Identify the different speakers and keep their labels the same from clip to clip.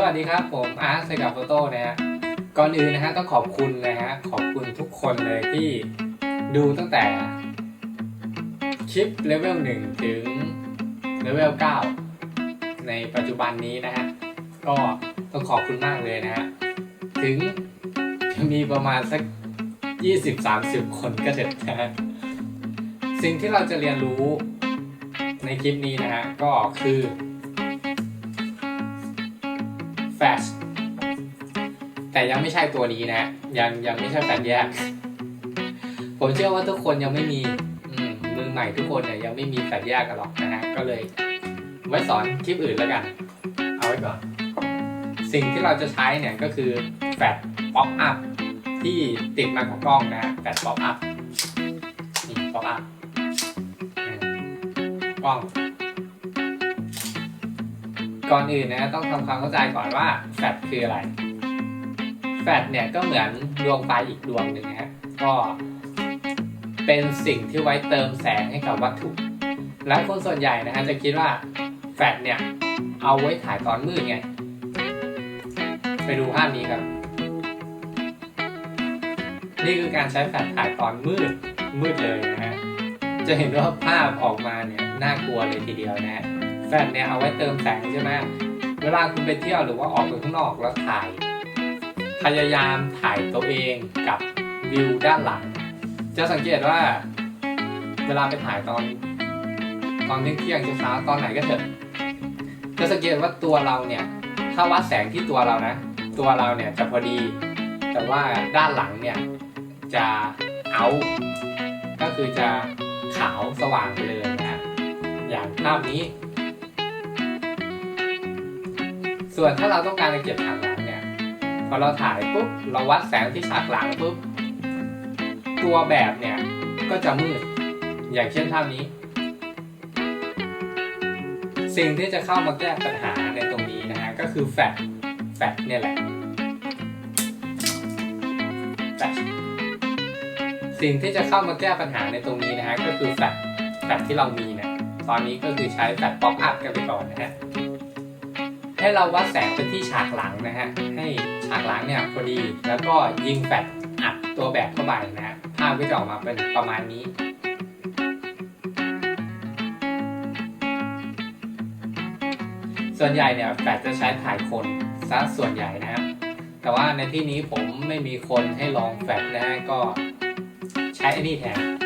Speaker 1: สวัสดีครับ ผมอาร์ตเซกับโฟโต้นะฮะก่อนอื่นนะฮะต้องขอบคุณนะฮะขอบคุณทุกคนเลยที่ดูตั้งแต่คลิปเลเวล1ถึงเลเวล9ในปัจจุบันนี้นะฮะก็ต้องขอบคุณมากเลยนะฮะถึงจะมีประมาณสัก 20-30 คนก็เถอะนะฮะสิ่งที่เราจะเรียนรู้ในคลิปนี้นะฮะก็คือ แต่ยังไม่ใช่ตัวนี้นะ ยังยังไม่ใช่แฟชแยก ผมเชื่อว่าทุกคนยังไม่มีอืมมือใหม่ทุกคนเนี่ยยังไม่มีแฟชแยกกันหรอกนะฮะก็เลย ไว้สอนคลิปอื่นแล้วกัน เอาไว้ก่อน สิ่งที่เราจะใช้เนี่ยก็คือแฟชป๊อปอัพที่ติดมากับกล้องนะแฟชป๊อปอัพนี่ป๊อปอัพกล้องก่อนอื่นนะต้องทำความเข้าใจก่อนว่าแฟลชคืออะไร ลชเนี่ยก็เหมือนดวงไฟอีกดวงหนึ่งนะฮะก็เป็นสิ่งที่ไว้เติมแสงให้กับวัตถุและคนส่วนใหญ่นะฮะจะคิดว่าแฟลชเนี่ยเอาไว้ถ่ายตอนมืดไง ไปดูภาพนี้ครับ นี่คือการใช้แฟลชถ่ายตอนมืดมืดเลยนะฮะ จะเห็นว่าภาพออกมาเนี่ยน่ากลัวเลยทีเดียวนะฮะ แฟลชเนี่ยเอาไว้เติมแสงใช่ไหมเวลาคุณไปเที่ยวหรือว่าออกไปข้างนอกแล้วถ่าย พยายามถ่ายตัวเองกับวิวด้านหลัง จะสังเกตว่า เวลาไปถ่ายตอนตอนเที่ยงเช้าตอนไหนก็เถอะ จะสังเกตว่าตัวเราเนี่ย ถ้าวัดแสงที่ตัวเรานะ ตัวเราเนี่ยจะพอดี แต่ว่าด้านหลังเนี่ยจะเอา ก็คือจะขาวสว่างไปเลยนะอย่างภาพนี้ ส่วนถ้าเราต้องการจะเก็บฉากหลังเนี่ย พอเราถ่ายปุ๊บเราวัดแสงที่ฉากหลังปุ๊บตัวแบบเนี่ยก็จะมืด อย่างเช่นภาพนี้ สิ่งที่จะเข้ามาแก้ปัญหาในตรงนี้นะฮะก็คือแฟลชแฟลชเนี่ยแหละแฟลชสิ่งที่จะเข้ามาแก้ปัญหาในตรงนี้นะฮะก็คือแฟลชแฟลชที่เรามีเนี่ยตอนนี้ก็คือใช้แฟลชป๊อปอัพกันไปก่อนนะฮะ ให้เราวัดแสงไปที่ฉากหลังนะฮะ ให้ฉากหลังเนี่ยพอดี แล้วก็ยิงแฟลชอัดตัวแบบเข้าไปนะฮะ ภาพก็จะออกมาเป็นประมาณนี้ส่วนใหญ่เนี่ยแฟลชจะใช้ถ่ายคนซะส่วนใหญ่นะครับ แต่ว่าในที่นี้ผมไม่มีคนให้ลองแฟลชนะฮะก็ใช้อ้นี่แทน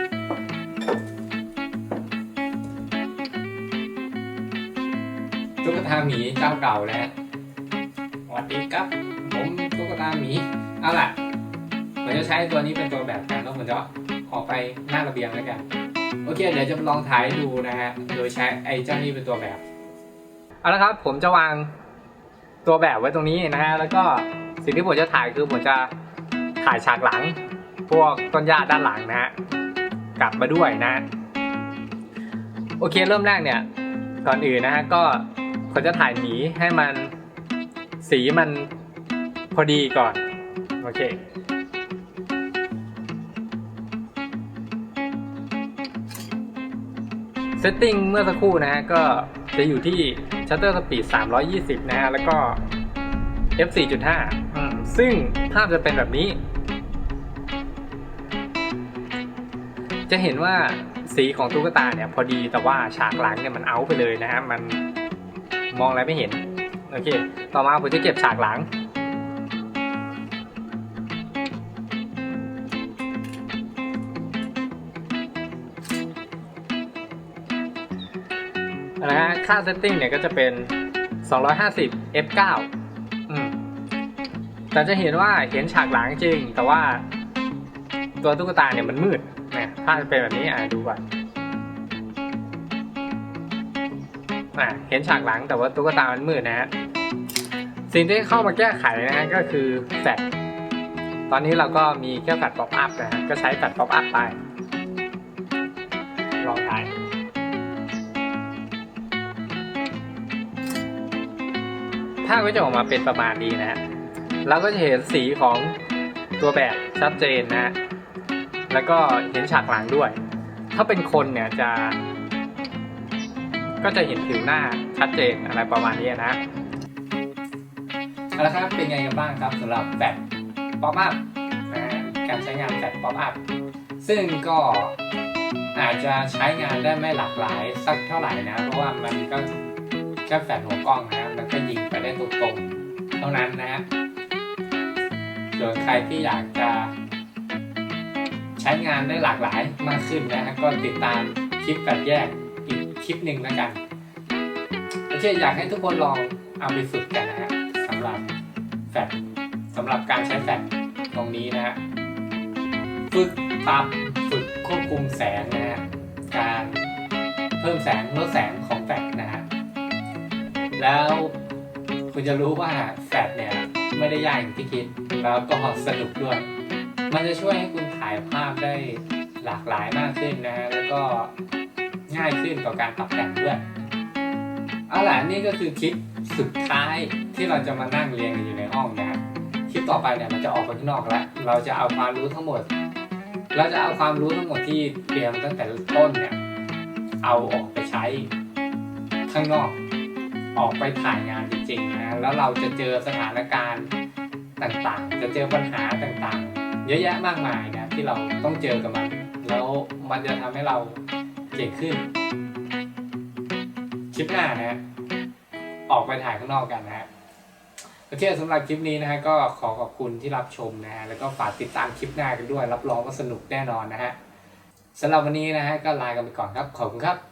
Speaker 1: ตุ๊กตาหมีเจ้าเก่าแล้วสวัสดีครับ ผมตุ๊กตาหมี เอาล่ะผมจะใช้ตัวนี้เป็นตัวแบบกันแล้วผมจะออกไปหน้าระเบียงแล้วกัน โอเค เดี๋ยวจะลองถ่ายดูนะฮะ โดยใช้ไอ้เจ้านี่เป็นตัวแบบ เอาละครับ ผมจะวางตัวแบบไว้ตรงนี้นะฮะ แล้วก็สิ่งที่ผมจะถ่ายคือผมจะถ่ายฉากหลัง พวกต้นหญ้าด้านหลังนะฮะ กลับมาด้วยนะ โอเค เริ่มแรกเนี่ย ก่อนอื่นนะฮะ ก็ ผมจะถ่ายหมีให้มันสีมันพอดีก่อน โอเค เซตติ้งเมื่อสักครู่นะฮะ ก็จะอยู่ที่ Shutter Speed 320 นะฮะ แล้วก็ f 4.5ซึ่งภาพจะเป็นแบบนี้ จะเห็นว่าสีของตุ๊กตาเนี่ยพอดีแต่ว่าฉากหลังเนี่ยมันเอาไปเลยนะฮะ มัน มองอะไรไม่เห็น โอเค ต่อมาผมจะเก็บฉากหลัง นะฮะ ค่าเซตติ้งเนี่ยก็จะเป็น 250 f9 อืมแต่จะเห็นว่าเห็นฉากหลังจริง แต่ว่าตัวตุ๊กตาเนี่ยมันมืดนะถ้าเป็นแบบนี้อะดูก่อน อะเห็นฉากหลังแต่ว่าตุ๊กตามันมืดนะฮะสิ่งที่เข้ามาแก้ไขนะฮะก็คือแฟลชตอนนี้เราก็มีแค่แฟลชป๊อปอัพนะฮะก็ใช้แฟลชป๊อปอัพไป ลองถ่ายภาพก็จะออกมาเป็นประมาณนี้นะฮะเราก็จะเห็นสีของตัวแบบชัดเจนนะฮะแล้วก็เห็นฉากหลังด้วย ถ้าเป็นคนเนี่ยจะ ก็จะเห็นผิวหน้าชัดเจนอะไรประมาณนี้นะเอาละครับเป็นไงกันบ้างครับสำหรับแบตป๊อปอัพนะการใช้งานแบตป๊อปอัพซึ่งก็อาจจะใช้งานได้ไม่หลากหลายสักเท่าไหร่นะ เพราะว่ามันก็แค่แฟลชหัวกล้องนะมันก็ยิงไปได้ตรงๆเท่านั้นนะฮะส่วนใครที่อยากจะใช้งานได้หลากหลายมากขึ้นนะก็ติดตามคลิปแบบแยก คลิปหนึ่งแล้วกันโอเคอยากให้ทุกคนลองเอาไปฝึกกันนะฮะสำหรับแฟลชสำหรับการใช้แฟลชตรงนี้นะฮะฝึกปรับฝึกควบคุมแสงนะฮะการเพิ่มแสงลดแสงของแฟลชนะฮะแล้วคุณจะรู้ว่าแฟลชเนี่ยไม่ได้ยากอย่างที่คิดแล้วก็สนุกด้วย มันจะช่วยให้คุณถ่ายภาพได้หลากหลายมากขึ้นนะฮะแล้วก็ ง่ายขึ้นต่อการปรับแต่งด้วยเอาล่ะนี่ก็คือคลิปสุดท้ายที่เราจะมานั่งเรียนกันอยู่ในห้องนะครับคลิปต่อไปเนี่ยมันจะออกไปข้างนอกแล้วเราจะเอาความรู้ทั้งหมด เราจะเอาความรู้ทั้งหมดที่เตรียมตั้งแต่ต้นเนี่ยเอาออกไปใช้ข้างนอกออกไปถ่ายงานจริงๆนะแล้วเราจะเจอสถานการณ์ต่างๆ จะเจอปัญหาต่างๆ เยอะแยะมากมายนะที่เราต้องเจอกับมัน แล้วมันจะทำให้เรา เก่งขึ้นคลิปหน้านะฮะออกไปถ่ายข้างนอกกันนะฮะโอเคสำหรับคลิปนี้นะฮะก็ขอขอบคุณที่รับชมนะฮะแล้วก็ฝากติดตามคลิปหน้ากันด้วย รับรองว่าสนุกแน่นอนนะฮะสำหรับวันนี้นะฮะก็ลากันไปก่อนครับขอบคุณครับ